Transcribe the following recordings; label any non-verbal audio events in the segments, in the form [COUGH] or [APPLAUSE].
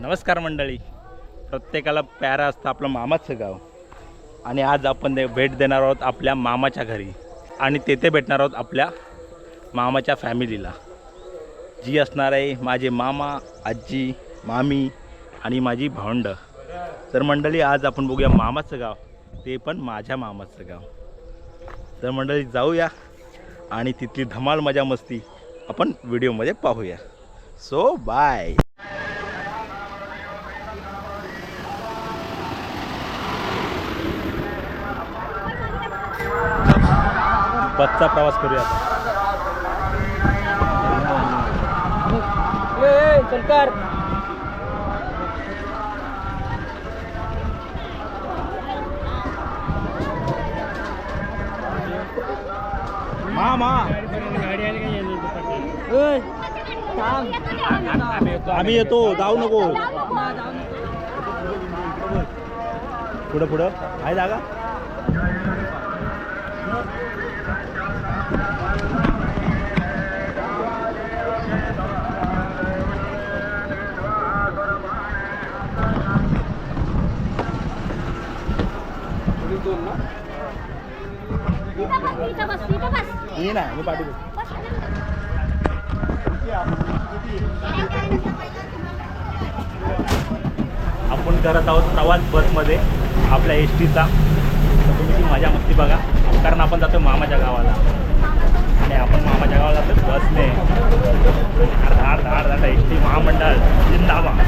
नमस्कार मंडळी. प्रत्येकाला प्यारा असतं आपलं मामाचं गाव. आणि आज आपण दे भेट देणार आहोत आपल्या मामाच्या घरी. आणि तेथे भेटणार आहोत आपल्या मामाच्या फॅमिलीला. जी असणार आहे माझे मामा आजी मामी आणि माझी भावंड. तर मंडळी आज आपण बघूया मामाचं गाव. ते पण माझ्या मामाचं गाव. तर मंडळी जाऊया. आणि तिथली धमाल मजा मस्ती आपण व्हिडिओमध्ये पाहूया. सो बाय प्रवास करूया आता. सरकार मामा आम्ही येतो जाऊ नको. पुढं पुढं. आहे जागा? बस ना नाही मी पाठी आपण करत आहोत प्रवास बसमध्ये आपल्या एस टीचा तुम्ही ती मजा मस्ती बघा. कारण आपण जातो मामाच्या गावाला. आणि आपण मामाच्या गावाला जातो बसने. अर्धा धाड अर्धा एस टी महामंडळ. जिंदाबाद.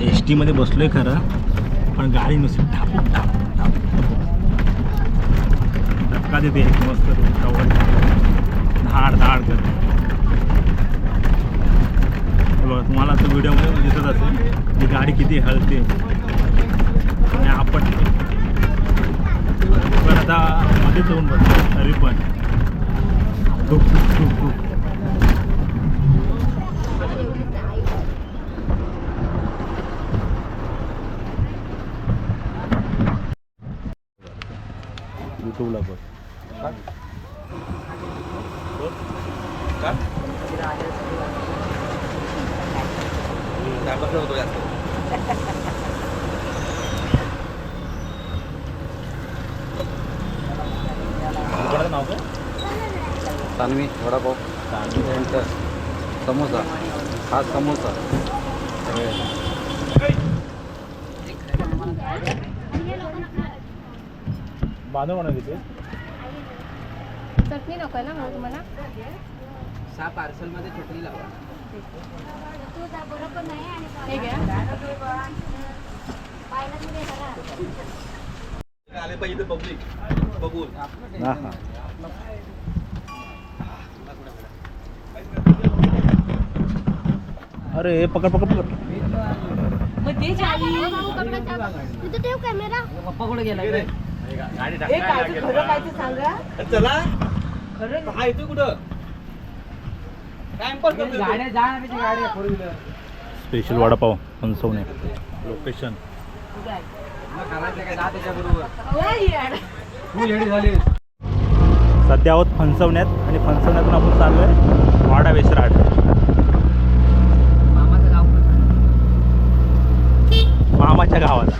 एस टीमध्ये बसलोय खरं पण गाडी नुसती ठापूक ठापूक धक्का देते एक मस्त कवड धाड धाड करते. बघा तुम्हाला तो व्हिडिओमध्ये दिसत असेल की गाडी किती हलते. आणि आपण पण आता मध्ये जाऊन बसतो तरी पण. धुक युट्यूबला बघ. दुकानाचं नाव काय? सानवी वडापाव. सेंटर समोसा. हा समोसा. बांधव म्हणा तिथे. चटणी नको ना मग तुम्हाला? सहा पार्सलमध्ये चटणी लावा आले पाहिजे पब्लिक बघून हां हां अरे पकड. पकड पकड तिथं ठेव कॅमेरा पप्पा कुठे गेला चला. हा कुठं? तो जा ना त्याची गाडी four wheeler special vada pav Phansavane. Location सध्या आहोत फणसवण्यात आणि फणसवण्यातून आपण चाललो आहे वाडा गाव मामाच्या गावाला.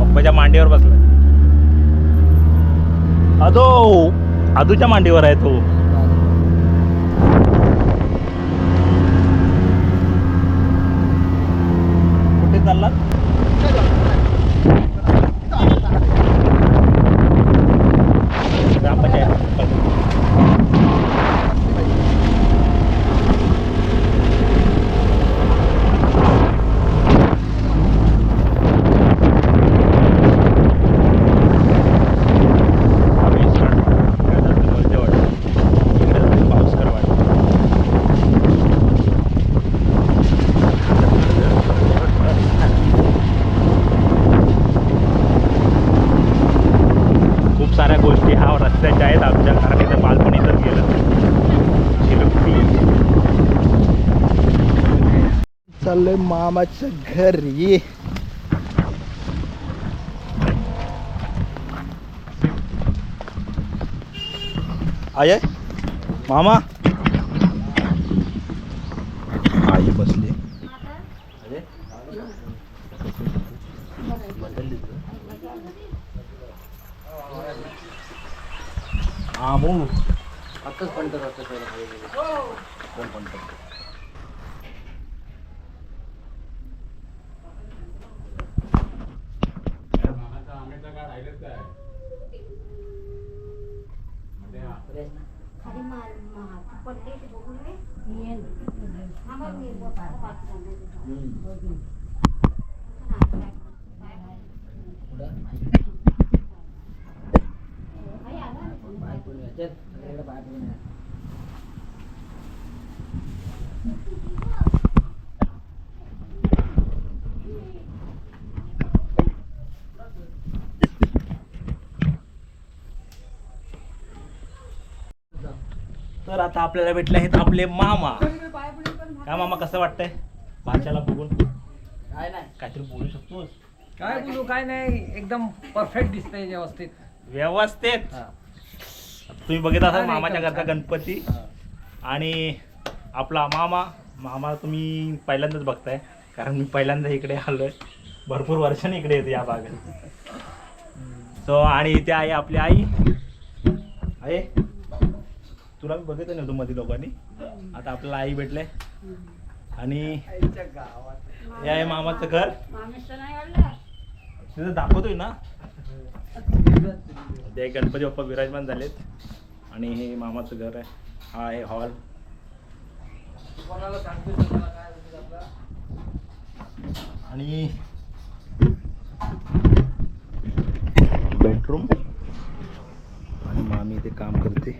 पप्पाच्या मांडीवर बसलाय. अदो! आदूच्या मांडीवर आहे तो. कुठे चालला आलोय मामाच्या घरी आय मामा आई बसली हा मग आताच पण तर असतं पहिलं. बाहेर पडून या. चल, सगळीकडे बाहेर पडून या. तर आता आपल्याला भेटले आहेत आपले मामा. काय मामा कसं वाटतंय? भाच्याला बघून. काय नाही. काहीतरी बोलू शकतोस? काय बोलू काय नाही. एकदम परफेक्ट दिसतंय व्यवस्थित. व्यवस्थित? हा. तुम्ही बघित असाल मामाच्या घरचा. गणपती. आणि आपला मामा मामा तुम्ही पहिल्यांदाच बघताय कारण मी पहिल्यांदा इकडे आलोय. भरपूर वर्षांनी इकडे येते या भागात. [LAUGHS] सो आणि इथे आहे आपली आई. आहे तुला मी बघितलं नव्हतं मध्ये लोकांनी? आता आपल्याला आई भेटले. आणि हे आहे मामाचं घर. तिथं दाखवतोय ना? ते गणपती बाप्पा विराजमान झालेत. आणि हे मामाचं घर आहे. हा आहे हॉल? आणि बेडरूम आणि मामी इथे काम करते.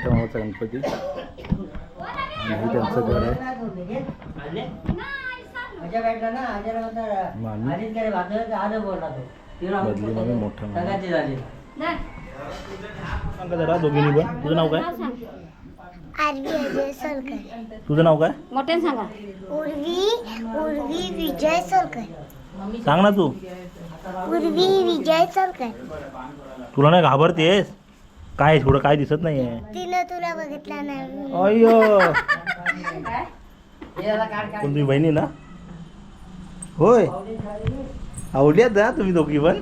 मोठ्या मामाचा गणपती. आणि हे त्यांचं घर आहे. मामी. बदली मामी मोठा मामा सगळ्याची झाली सांगा जरा दोघींनी पण. तुझं नाव काय? तुझं नाव काय? मोठ्याने सांगा. उर्वी उर्वी विजय सोलकर सांग ना तू. उर्वी विजय सोलकर तुला नाही घाबरतेस? काय थोडं काय दिसत नाहीये. तिनं तुला बघितला नाही. अय्यो. याला काढ काढ पण तुम्ही बहिणी ना? होय. आवडल्यात जा तुम्ही दोघी पण?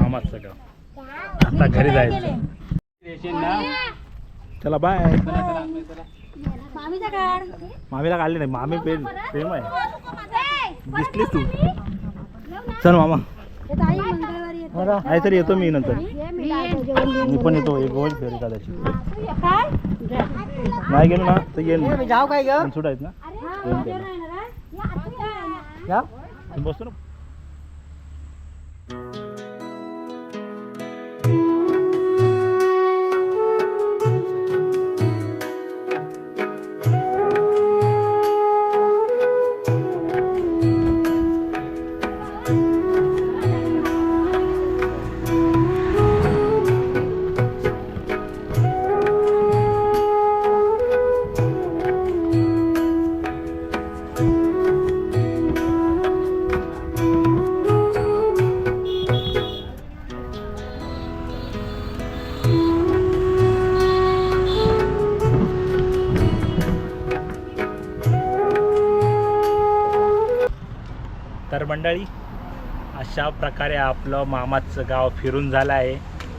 मामाच सगळं आता घरी जायचं. चला बाय. मामीला काढले नाही मामी प्रेम प्रेम आहे. दिसलीस तू? चल मामा. मंगळवारी नाही तरी येतो मी नंतर. मी पण येतो. एक गोल फेरी काढायची नाही गेलो ना तर मी. मी जाऊ काय ग? सुट आहेत ना. बसतो ना. मंडळी अशा प्रकारे आपलं मामाचं गाव फिरून झालं आहे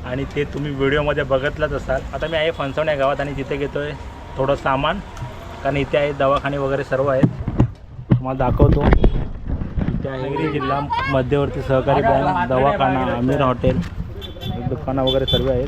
आणि ते तुम्ही व्हिडिओमध्ये बघितलंच असाल. आता मी आहे फणसवण्या गावात आणि तिथे घेतो आहे थोडं सामान कारण इथे आहे दवाखाने वगैरे सर्व आहेत. तुम्हाला दाखवतो. इथे आहे जिल्हा मध्यवर्ती सहकारी बँक दवाखाना आमिर हॉटेल दुकानं वगैरे सर्व आहेत.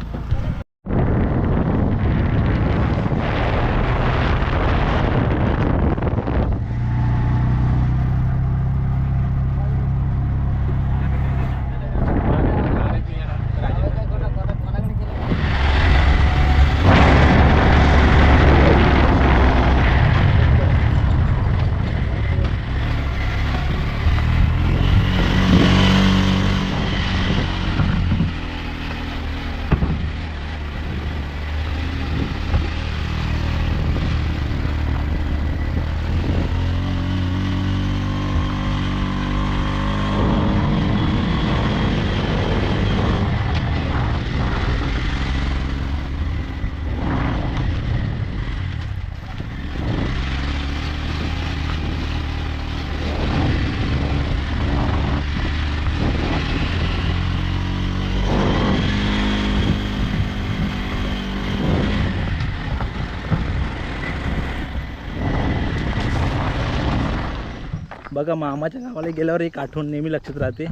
बघा मामाच्या गावाला गेल्यावर एक आठवण नेहमी लक्षात राहते.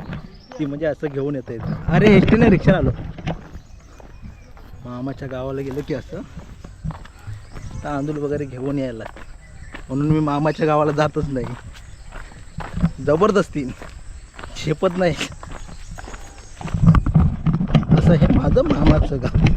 ती म्हणजे असं घेऊन येता येतं. अरे एस टीने रिक्षा आलो. मामाच्या गावाला गेलो की असं. तांदूळ वगैरे घेऊन यायला. म्हणून मी मामाच्या गावाला जातच नाही. जबरदस्ती. झेपत नाही. असं हे माझं मामाचं गाव.